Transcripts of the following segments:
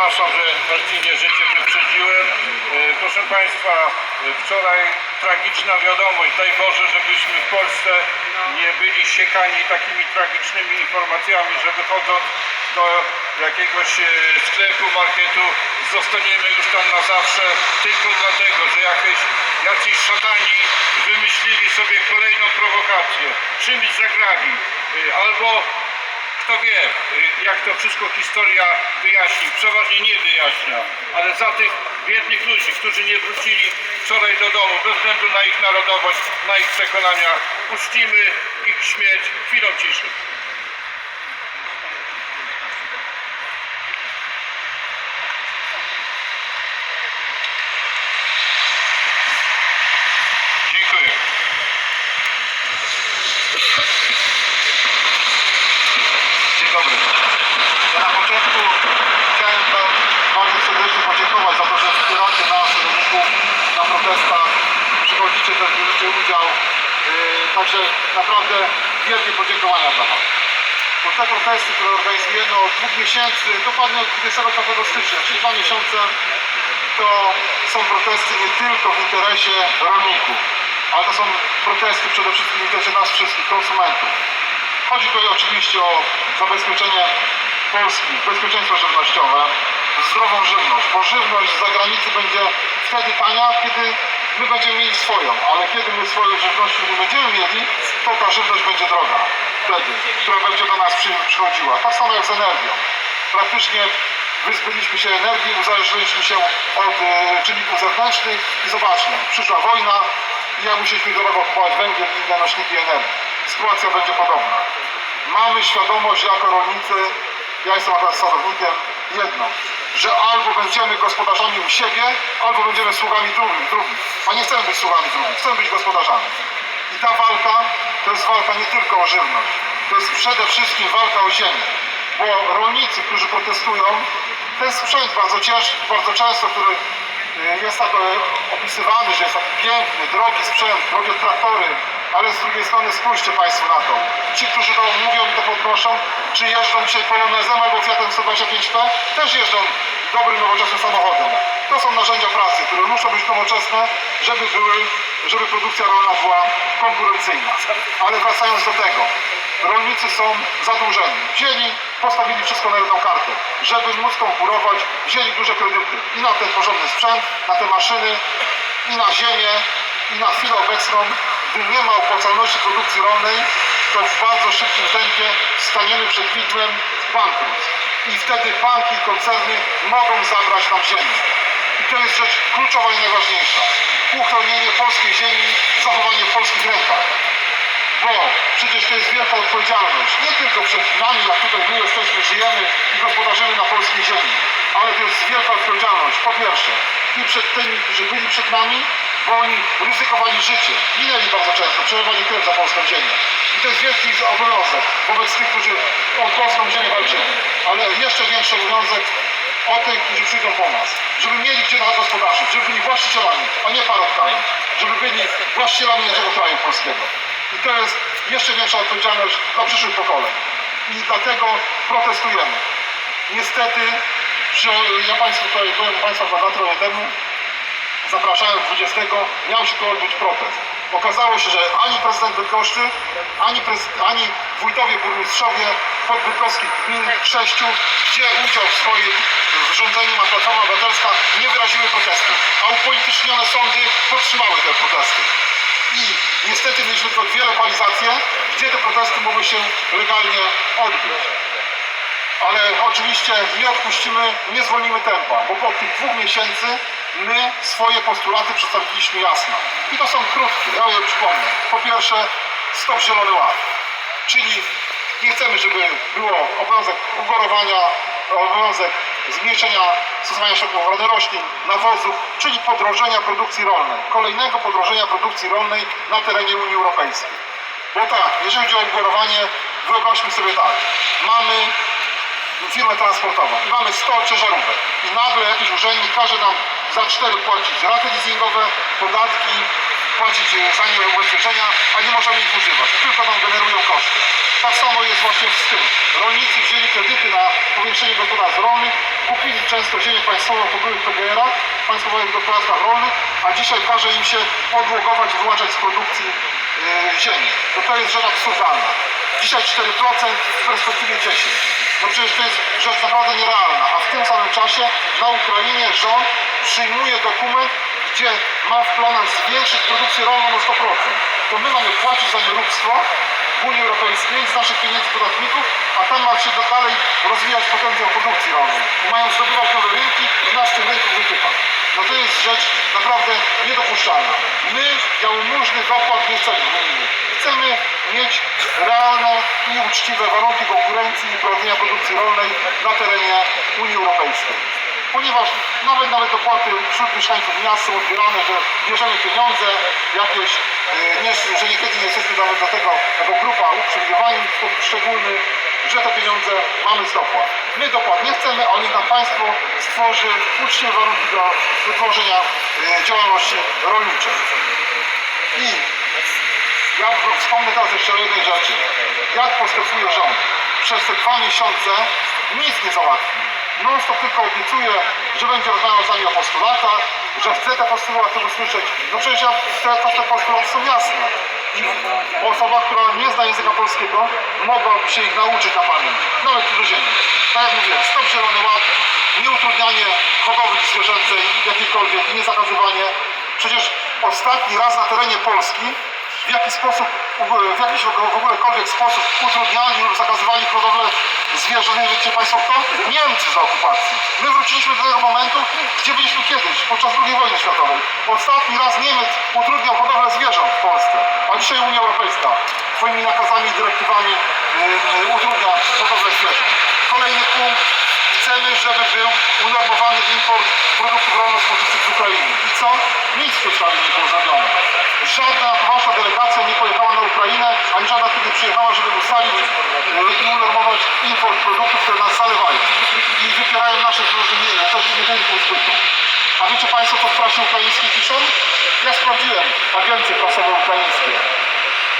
Przepraszam, że Marcinie, że Cię wyprzedziłem. E, Proszę Państwa, wczoraj tragiczna wiadomość. Daj Boże, żebyśmy w Polsce nie byli siekani takimi tragicznymi informacjami, że wychodząc do jakiegoś e, sklepu, marketu zostaniemy już tam na zawsze tylko dlatego, że jakieś, jacyś szatani wymyślili sobie kolejną prowokację, czymś zagrali, e, albo kto wie, jak to wszystko historia wyjaśni. Przeważnie nie wyjaśnia, ale za tych biednych ludzi, którzy nie wrócili wczoraj do domu, bez względu na ich narodowość, na ich przekonania, uczcimy ich śmierć chwilą ciszy. Dziękuję. Dzień dobry. Ja na początku chciałem Wam bardzo serdecznie podziękować za to, że wspieracie nas, rolników na protestach, też bierzecie udział. Yy, Także naprawdę wielkie podziękowania dla Was. Bo te protesty, które organizujemy od dwóch miesięcy, dokładnie od 24 stycznia, czyli dwa miesiące, to są protesty nie tylko w interesie rolników, ale to są protesty przede wszystkim w interesie nas wszystkich, konsumentów. Chodzi tutaj oczywiście o zabezpieczenie Polski, bezpieczeństwo żywnościowe, zdrową żywność, bo żywność z zagranicy będzie wtedy tania, kiedy my będziemy mieli swoją, ale kiedy my swojej żywności nie będziemy mieli, to ta żywność będzie droga wtedy, która będzie do nas przy, przychodziła. Tak samo jak z energią. Praktycznie wyzbyliśmy się energii, uzależniliśmy się od e, czynników zewnętrznych i zobaczmy, przyszła wojna i ja musieliśmy drogo kupować węgiel i inne nośniki energii. Sytuacja będzie podobna. Mamy świadomość jako rolnicy, ja jestem akurat sadownikiem, jedno, że albo będziemy gospodarzami u siebie, albo będziemy sługami drugich, drugich. A nie chcemy być sługami drugich, chcemy być gospodarzami. I ta walka to jest walka nie tylko o żywność, to jest przede wszystkim walka o ziemię. Bo rolnicy, którzy protestują, ten sprzęt bardzo ciężki, bardzo często, który jest tak e, opisywany, że jest taki piękny, drogi sprzęt, drogie traktory, ale z drugiej strony spójrzcie Państwo na to. Ci, którzy to mówią i to podnoszą, czy jeżdżą dzisiaj polonezem albo Fiatem 125P, też jeżdżą dobrym, nowoczesnym samochodem. To są narzędzia pracy, które muszą być nowoczesne, żeby były, żeby produkcja rolna była konkurencyjna. Ale wracając do tego, rolnicy są zadłużeni. Wzięli, postawili wszystko na jedną kartę. Żeby móc konkurować, wzięli duże kredyty i na ten porządny sprzęt, na te maszyny, i na ziemię, i na chwilę obecną, gdy nie ma opłacalności produkcji rolnej, to w bardzo szybkim tempie staniemy przed widmem bankructw. I wtedy banki i koncerny mogą zabrać nam ziemię. I to jest rzecz kluczowa i najważniejsza. Uchronienie polskiej ziemi, zachowanie w polskich rękach. Bo przecież to jest wielka odpowiedzialność. Nie tylko przed nami, jak tutaj my jesteśmy, żyjemy i gospodarzymy na polskiej ziemi. Ale to jest wielka odpowiedzialność. Po pierwsze, i przed tymi, którzy byli przed nami, bo oni ryzykowali życie. Ginęli bardzo często, przelewali krew za polską ziemię. I to jest wielki obowiązek wobec tych, którzy o polską ziemię walczyli. Ale jeszcze większy obowiązek o tych, którzy przyjdą po nas. Żeby mieli gdzie nas gospodarzyć, żeby byli właścicielami, a nie parobkami. Żeby byli właścicielami naszego kraju polskiego. I to jest jeszcze większa odpowiedzialność dla przyszłych pokoleń. I dlatego protestujemy. Niestety, że ja Państwu tutaj byłem Państwa dwa tygodnie temu, zapraszałem 20, miał się tu odbyć protest. Okazało się, że ani prezydent Bydgoszczy, ani, ani wójtowie, burmistrzowie podbydgoskich gmin sześciu, gdzie udział w swoim rządzeniu ma Platforma Obywatelska, nie wyraziły protestu, a upolitycznione sądy podtrzymały te protesty. I niestety mieliśmy tylko dwie lokalizacje, gdzie te protesty mogły się legalnie odbyć. Ale oczywiście nie odpuścimy, nie zwolnimy tempa, bo po tych dwóch miesięcy my swoje postulaty przedstawiliśmy jasno. I to są krótkie, ja je przypomnę. Po pierwsze, stop zielony ład. Czyli nie chcemy, żeby było obowiązek ugorowania, obowiązek zmniejszenia stosowania środków ochrony roślin, nawozów, czyli podrożenia produkcji rolnej. Kolejnego podrożenia produkcji rolnej na terenie Unii Europejskiej. Bo tak, jeżeli chodzi o ugorowanie, wyobraźmy sobie tak. Mamy firmę transportową i mamy 100 ciężarówek i nagle jakiś urzędnik każe nam za cztery płacić raty leasingowe, podatki, płacić e, za nie ubezpieczenia, a nie możemy ich używać. Tylko nam generują koszty. Tak samo jest właśnie z tym. Rolnicy wzięli kredyty na powiększenie gospodarstw rolnych, kupili często ziemię państwową po byłych PGR-ach, państwowych gospodarstwach rolnych, a dzisiaj każe im się odłogować, wyłączać z produkcji yy, ziemi. To to jest rzecz absurdalna. Dzisiaj 4%, w perspektywie 10%. No przecież to jest rzecz naprawdę nierealna. A w tym samym czasie na Ukrainie rząd przyjmuje dokument, gdzie ma w planach zwiększyć produkcję rolną o 100%. To my mamy płacić za nieróbstwo w Unii Europejskiej z naszych pieniędzy podatników, a tam ma się dalej rozwijać potencjał produkcji rolnej. Mają zdobywać nowe rynki i nas tych rynków wypychać. No to jest rzecz naprawdę niedopuszczalna. My jałmużny dopłat nie chcemy unijny. Chcemy mieć realne i uczciwe warunki konkurencji i prowadzenia produkcji rolnej na terenie Unii Europejskiej. Ponieważ nawet nawet dopłaty wśród mieszkańców miast są odbierane, że bierzemy pieniądze jakieś, e, nie, że niekiedy nie jesteśmy nawet do tego jako grupa uprzywilejowani w sposób szczególny, że te pieniądze mamy z dopłat. My dopłat nie chcemy, ale nam państwo stworzy uczciwe warunki do wytworzenia e, działalności rolniczej. I ja wspomnę teraz jeszcze o jednej rzeczy. Jak postępuje rząd? Przez te dwa miesiące nic nie załatwi. Non stop tylko obiecuje, że będzie rozmawiał z nami o postulatach, że chce te postulaty usłyszeć. No przecież ja, te, te, postulaty są jasne. I osoba, która nie zna języka polskiego, mogłaby się ich nauczyć na pamięć. Nawet cudzoziemie. Tak jak mówiłem, stop zielony ład, nieutrudnianie hodowli zwierzęcej jakiejkolwiek nie zakazywanie. Przecież ostatni raz na terenie Polski w jaki sposób, w jakiś w ogólekolwiek sposób utrudniali lub zakazywali hodowlę zwierząt, nie wiecie Państwo kto? Niemcy za okupacji. My wróciliśmy do tego momentu, gdzie byliśmy kiedyś, podczas II wojny światowej. Ostatni raz Niemiec utrudniał hodowlę zwierząt w Polsce, a dzisiaj Unia Europejska swoimi nakazami i dyrektywami yy, utrudnia hodowlę zwierząt. Kolejny punkt. Chcemy, żeby był unormowany import produktów rolno-spożywczych z Ukrainy. I co? Nic w tej sprawie nie było zrobione. Żadna wasza delegacja nie pojechała na Ukrainę, ani żadna tu nie przyjechała, żeby ustalić e, i unormować import produktów, które nas zalewają i wypierają nasze zrozumienie, też nie rynku zbytu. A wiecie Państwo, co w prasie ukraińskiej piszą? Ja sprawdziłem agencje prasowe ukraińskie.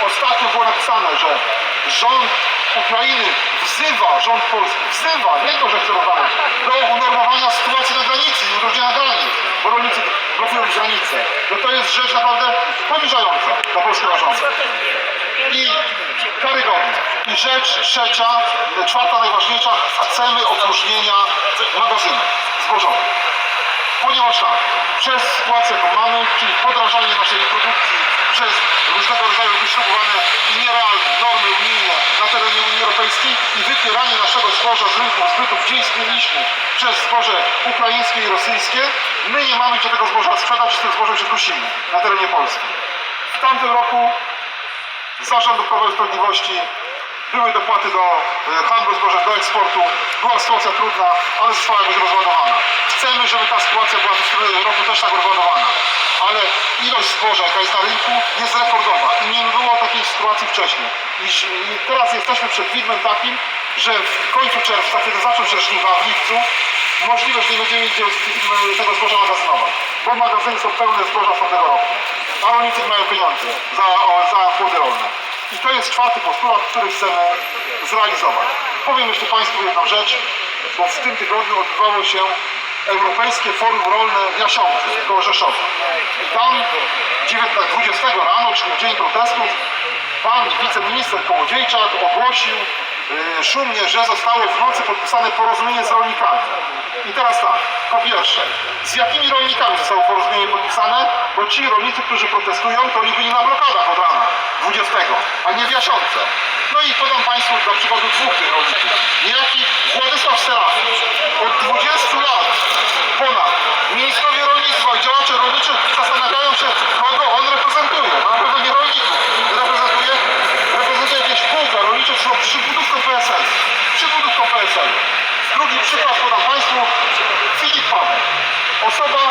Ostatnio było napisane, że rząd Ukrainy wzywa rząd polski, wzywa, nie to, że chce do unormowania sytuacji na granicy i udrożenia granic, bo rolnicy blokują granicę. No to jest rzecz naprawdę poniżająca dla polskiego rządu. I karygodne. I rzecz trzecia, czwarta najważniejsza, chcemy opróżnienia magazynów zbożowych. Ponieważ tak, przez sytuację, jaką czyli podrażanie naszej produkcji przez różnego rodzaju wyśrubowane i nierealne normy unijne na terenie Unii Europejskiej i wypieranie naszego zboża z rynków zbytu, gdzie istnieliśmy przez zboże ukraińskie i rosyjskie, my nie mamy gdzie tego zboża sprzedać, z tym zbożem się dusimy na terenie Polski. W tamtym roku zarządu Prawa Sprawiedliwości były dopłaty do e, handlu zbożem, do eksportu. Była sytuacja trudna, ale została jakoś rozładowana. Chcemy, żeby ta sytuacja była w tym roku też tak rozładowana. Ale ilość zboża, jaka jest na rynku, jest rekordowa i nie było takiej sytuacji wcześniej. I, teraz jesteśmy przed widmem takim, że w końcu czerwca, kiedy zaczną się żniwa w lipcu, możliwe, że nie będziemy mieć gdzie m, tego zboża magazynować, bo magazyny są pełne zboża z tamtego roku, a rolnicy mają pieniędzy za, za płody rolne. I to jest czwarty postulat, który chcemy zrealizować. Powiem jeszcze Państwu jedną rzecz, bo w tym tygodniu odbywało się Europejskie Forum Rolne w Jasiołce, koło Rzeszowa. I tam 19, 20 rano, czyli w dzień protestów, pan wiceminister Kołodziejczak ogłosił szumnie, że zostało w nocy podpisane porozumienie z rolnikami. I teraz tak, po pierwsze, z jakimi rolnikami zostało porozumienie podpisane? Bo ci rolnicy, którzy protestują, to oni byli na blokadach od rana 20, a nie w Jasionce. No i podam Państwu dla przykładu dwóch tych rolników. Niejaki Władysław Serafin od 20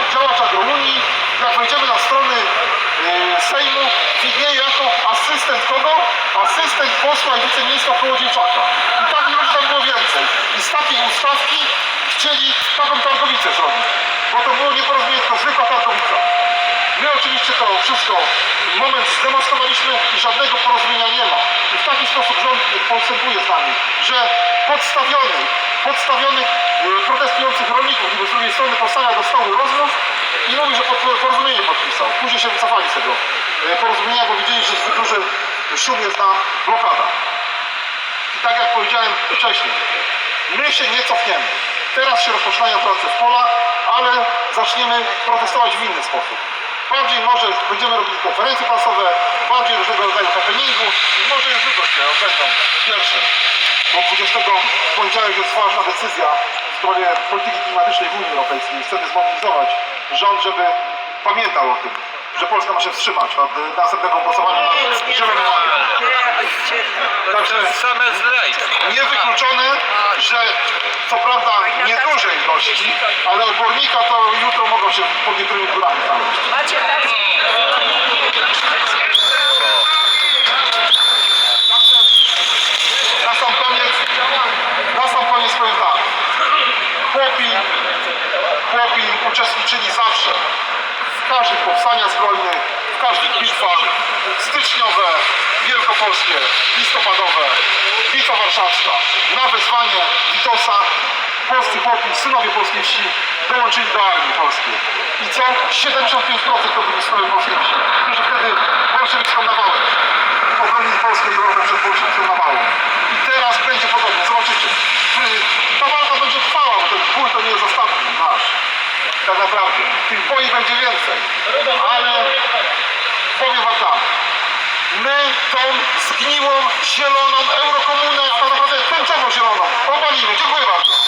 Osoba, działacz agrounii. Jak wejdziemy na strony yy, Sejmu, widnieje jako asystent kogo? Asystent posła i wiceministra Kołodziejczaka. I takich ludzi tam było więcej. I z takiej ustawki chcieli taką targowicę zrobić. Bo to było nieporozumienie, tylko zwykła targowica. My oczywiście to wszystko moment zdemonstrowaliśmy i żadnego porozumienia nie ma. I w taki sposób rząd postępuje z nami, że podstawionych, podstawionych e, protestujących rolników i później się wycofali z tego e, porozumienia, bo widzieli, że zbyt duży szum jest na blokadach. I tak jak powiedziałem wcześniej, my się nie cofniemy. Teraz się rozpoczynają prace w polach, ale zaczniemy protestować w inny sposób. Bardziej może będziemy robili konferencje prasowe, bardziej różnego rodzaju happeningu i może już jutro się odbędą pierwsze. Bo 20 w poniedziałek jest ważna decyzja w sprawie polityki klimatycznej w Unii Europejskiej. Chcemy zmobilizować rząd, żeby pamiętał o tym, że Polska ma się wstrzymać od e, następnego głosowania nad Zielonym Ładem. Także Same zlejki. niewykluczone, że co prawda nieduże ilości, ale odbornika to jutro mogą się pod niektórymi górami znaleźć. Macie tak? Na sam koniec, na sam koniec powiem tak. Chłopi, chłopi uczestniczyli zawsze w każdych powstaniach zbrojnych, w każdych bitwach styczniowe, wielkopolskie, listopadowe, bitwa warszawska. Na wezwanie Witosa polscy chłopi, synowie polskiej wsi dołączyli do armii polskiej. I co? 75% to byli synowie polskiej wsi, którzy wtedy bolszewicką nawałę obronili Polskę i Europę przed bolszewicką nawałą. I teraz będzie podobnie, zobaczycie. Czy- Ta walka będzie trwała, bo ten ból to nie jest ostatni nasz. Tak naprawdę. Tych boi będzie więcej. Ale powiem wam tak. My tą zgniłą, zieloną eurokomunę, a tak naprawdę tęczowo zieloną obalimy. Dziękuję bardzo.